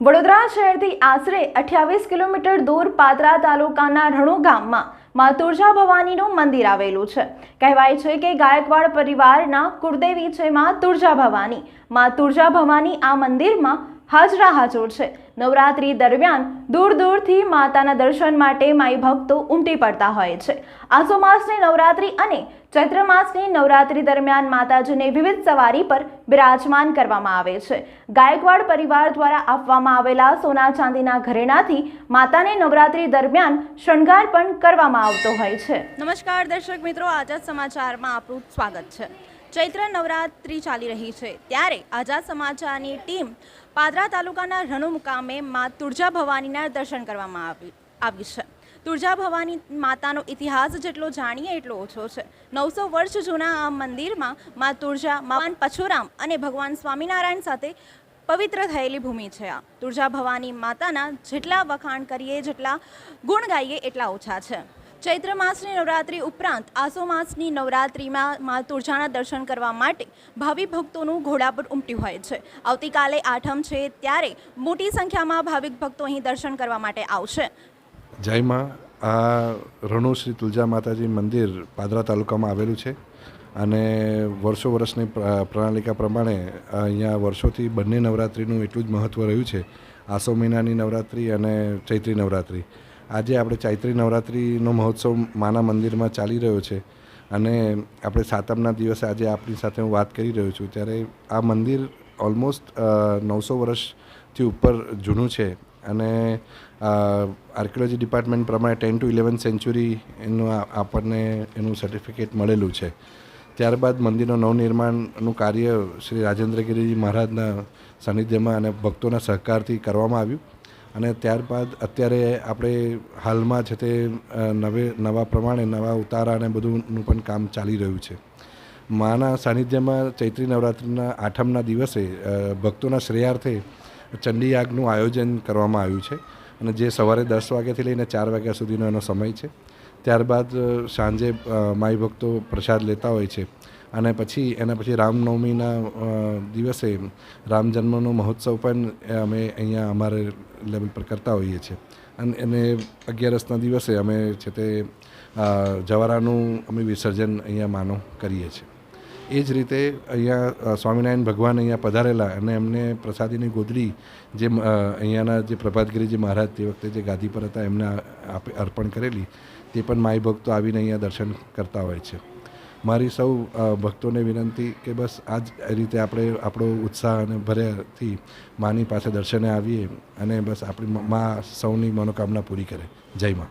વડોદરા શહેરથી આશરે અઠ્યાવીસ કિલોમીટર દૂર પાદરા તાલુકાના રણુ ગામમાં મા તુળજા ભવાનીનું મંદિર આવેલું છે. કહેવાય છે કે ગાયકવાડ પરિવારના કુળદેવી છે મા તુળજા ભવાની. મા તુળજા ભવાની આ મંદિરમાં હાજરા હાજર છે. નવરાત્રી દરમિયાન દૂર દૂરથી માતાના દર્શન માટે માઈ ભક્તો ઉમટી પડતા હોય છે. આસો માસની નવરાત્રી અને ચૈત્ર માસની નવરાત્રી દરમિયાન માતાજીને વિવિધ સવારી પર બિરાજમાન કરવામાં આવે છે. ગાયકવાડ પરિવાર દ્વારા આપવામાં આવેલા સોના ચાંદીના ઘરેણાથી માતાને નવરાત્રી દરમિયાન શણગાર પણ કરવામાં આવતો હોય છે. નમસ્કાર દર્શક મિત્રો આઝાદ સમાચારમાં આપણું સ્વાગત છે. ચૈત્ર નવરાત્રી ચાલી રહી છે. ત્યારે આઝાદ સમાચારની ટીમ પાદરા તાલુકાના રણુ મુકામે મા તુળજા ભવાનીના દર્શન કરવામાં આવી આવી છે. તુળજા ભવાની માતાનો ઇતિહાસ જેટલો જાણીએ એટલો ઓછો છે. નવસો વર્ષ જૂના આ મંદિરમાં મા તુળજા ભગવાન પછુરામ અને ભગવાન સ્વામિનારાયણ સાથે પવિત્ર થયેલી ભૂમિ છે આ. તુળજા ભવાની માતાના જેટલા વખાણ કરીએ, જેટલા ગુણ ગાઈએ, એટલા ઓછા છે. ચૈત્ર માસની નવરાત્રી ઉપરાંત આસો માસની નવરાત્રીમાં મા તુળજાના દર્શન કરવા માટે ભાવિ ભક્તોનું ઘોડા પર ઉમટ્યું હોય છે. આવતીકાલે આઠમ છે ત્યારે મોટી સંખ્યામાં ભાવિક ભક્તો અહીં દર્શન કરવા માટે આવશે. જયમાં આ રણુ શ્રી તુલજા માતાજી મંદિર પાદરા તાલુકામાં આવેલું છે અને વર્ષો વર્ષની પ્રણાલિકા પ્રમાણે અહીંયા વર્ષોથી બંને નવરાત્રિનું એટલું જ મહત્ત્વ રહ્યું છે. આસો મહિનાની નવરાત્રિ અને ચૈત્રી નવરાત્રિ. આજે આપણે ચૈત્રી નવરાત્રિનો મહોત્સવ માના મંદિરમાં ચાલી રહ્યો છે અને આપણે સાતમના દિવસે આજે આપણી સાથે હું વાત કરી રહ્યો છું ત્યારે આ મંદિર ઓલમોસ્ટ નવસો વર્ષથી ઉપર જૂનું છે અને આર્કિયોલોજી ડિપાર્ટમેન્ટ પ્રમાણે ટેન ટુ ઇલેવન સેન્ચુરી એનું આપણને એનું સર્ટિફિકેટ મળેલું છે. ત્યારબાદ મંદિરનું નવનિર્માણનું કાર્ય શ્રી રાજેન્દ્રગીરી મહારાજના સાનિધ્યમાં અને ભક્તોના સહકારથી કરવામાં આવ્યું. અને ત્યારબાદ અત્યારે આપણે હાલમાં છે તે નવે, નવા પ્રમાણે નવા ઉતારા અને બધુંનું પણ કામ ચાલી રહ્યું છે. માના સાનિધ્યમાં ચૈત્રી નવરાત્રિના આઠમના દિવસે ભક્તોના શ્રેયાર્થે ચંડીયાગનું આયોજન કરવામાં આવ્યું છે અને જે સવારે દસ વાગ્યાથી લઈને ચાર વાગ્યા સુધીનો એનો સમય છે. ત્યારબાદ સાંજે માઈ ભક્તો પ્રસાદ લેતા હોય છે અને પછી, એના પછી રામનવમીના દિવસે રામ જન્મનો મહોત્સવ પણ અમે અહીંયા અમારે લેવલ પર કરતા હોઈએ છીએ. અને એને અગિયારસના દિવસે અમે છે તે જવારાનું અમે વિસર્જન અહીંયા માનો કરીએ છીએ. એ જ રીતે અહીંયા સ્વામિનારાયણ ભગવાન અહીંયા પધારેલા અને એમને પ્રસાદીની ગોદડી જે અહીંયાના જે પ્રભાતગીરીજી મહારાજ તે વખતે જે ગાદી પર હતા એમને અર્પણ કરેલી તે પણ માઈ ભક્તો આવીને અહીંયા દર્શન કરતા હોય છે. મારી સૌ ભક્તોને વિનંતી કે બસ આ જ રીતે આપણે આપણો ઉત્સાહ અને ભર્યાથી માની પાસે દર્શને આવીએ અને બસ આપણી મા સૌની મનોકામના પૂરી કરે. જય મા.